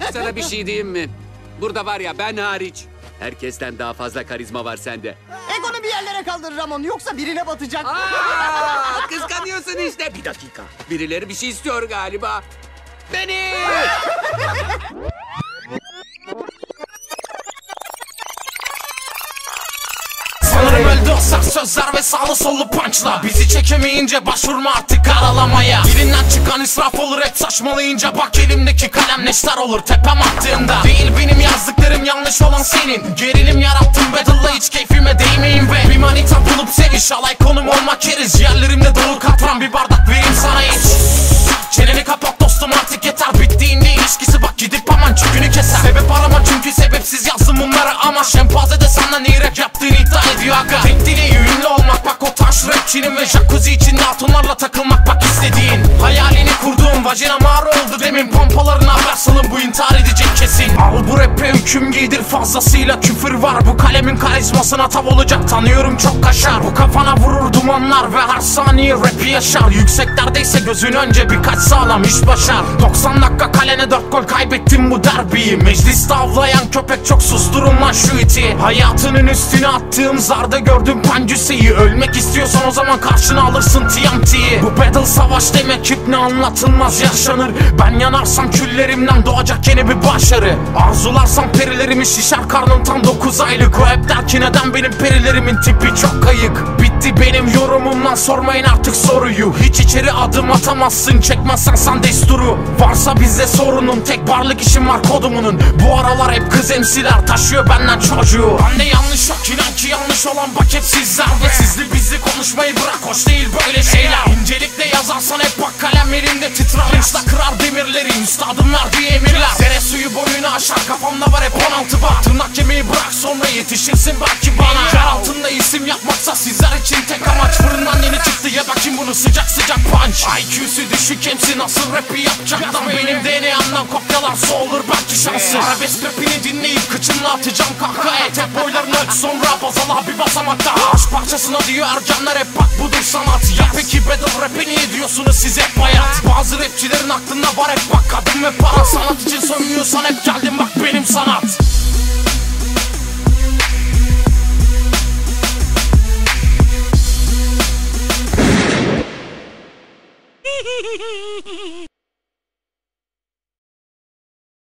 Bak sana bir şey diyeyim mi? Burada var ya ben hariç. Herkesten daha fazla karizma var sende. Egonu bir yerlere kaldır Ramon yoksa birine batacak. Aa, kıskanıyorsun işte. Bir dakika. Birileri bir şey istiyor galiba. Beni! Sert sözler ve sağlı sollu punchla. Bizi çekemeyince başvurma artık aralamaya Dilinden çıkan israf olur hep saçmalayınca Bak elimdeki kalem neşter olur tepem attığında Değil benim yazdıklarım yanlış olan senin. Gerilim yarattım battle'la hiç keyfime değmeyin ve Bir manita bulup seviş. Alay konum olmak keriz Yerlerimde dolu katran. Bir bardak vereyim sana iç. Çeneni kapat dostum artık yeter. Bittiğinde ilişkisi? Bak gidip aman çükünü keser. Sebep arama çünkü sebepsiz yazdım bunları ama. Şempanze de senden rap yaptığını iddia ediyor aga rapçinin ve jacuzzi içinde hatunlarla takılmak bak istediğin. Hayalini kurduğun vajina mağara oldu demin. Pompalarına haber salın bu intihar edecek bu rappe hüküm giydir fazlasıyla küfür var. Bu kalemin karizmasına tav olacak tanıyorum çok kaşar. Bu kafana vurur dumanlar ve her saniye rapi yaşar. Yükseklerdeyse gözün önce birkaç sağlam iş başar. 90 dakika kalene 4 gol kaybettim bu derbiyi. Mecliste avlayan köpek çok susturun lan şu iti. Hayatının üstüne attığım zarda gördüm pancüseyi. Ölmek istiyorsan o zaman karşına alırsın TNT'yi Bu battle savaş demek hep ne anlatılmaz yaşanır. Ben yanarsam küllerimden doğacak yeni bir başarı Arzularsam perilerimi şişer karnım tam 9 aylık. O hep der ki neden benim perilerimin tipi çok kayık? Bitti benim yorumumdan sormayın artık soruyu. Hiç içeri adım atamazsın çekmezsen sen desturu. Varsa bizde sorunun tek varlık işim var kodumunun. Bu aralar hep kız emsiler taşıyor benden çocuğu. Bende yanlış yok inan ki yanlış olan bak hep sizler. Ve sizli bizli konuşmayı bırak hoş değil böyle şeyler. İncelikle yazarsan hep bak kalem elimde titrer. Hırsla kırar demirleri üstadım verdiği emirler. Dere suyu boyunu aşar. Kafamda var hep 16 bar. Tırnak kemiği bırak sonra yetişirsin belki bana. Yer altında isim yapmaksa sizler için tek amaç. Fırından yeni çıktı ya bakayım bunu sıcak sıcak punch. IQ'su düşük MC nasıl rapi yapacak? Lan Benim DNA'mdan kopyalarsa olur belki şansı. Arabesk rapini dinleyip kıçımla atacağım kahkahaya Tep boylarını sonra bazala bir basamak daha. Aşk parçasına diyor ercanlar hep bak budur sanat. Ya peki battle rap'i veriyorsunuz siz hep bayat Bazı rapçilerin aklında var hep bak. Kadın ve para Sanat için sönmüyorsan hep geldim bak benim sanat. Hehehehe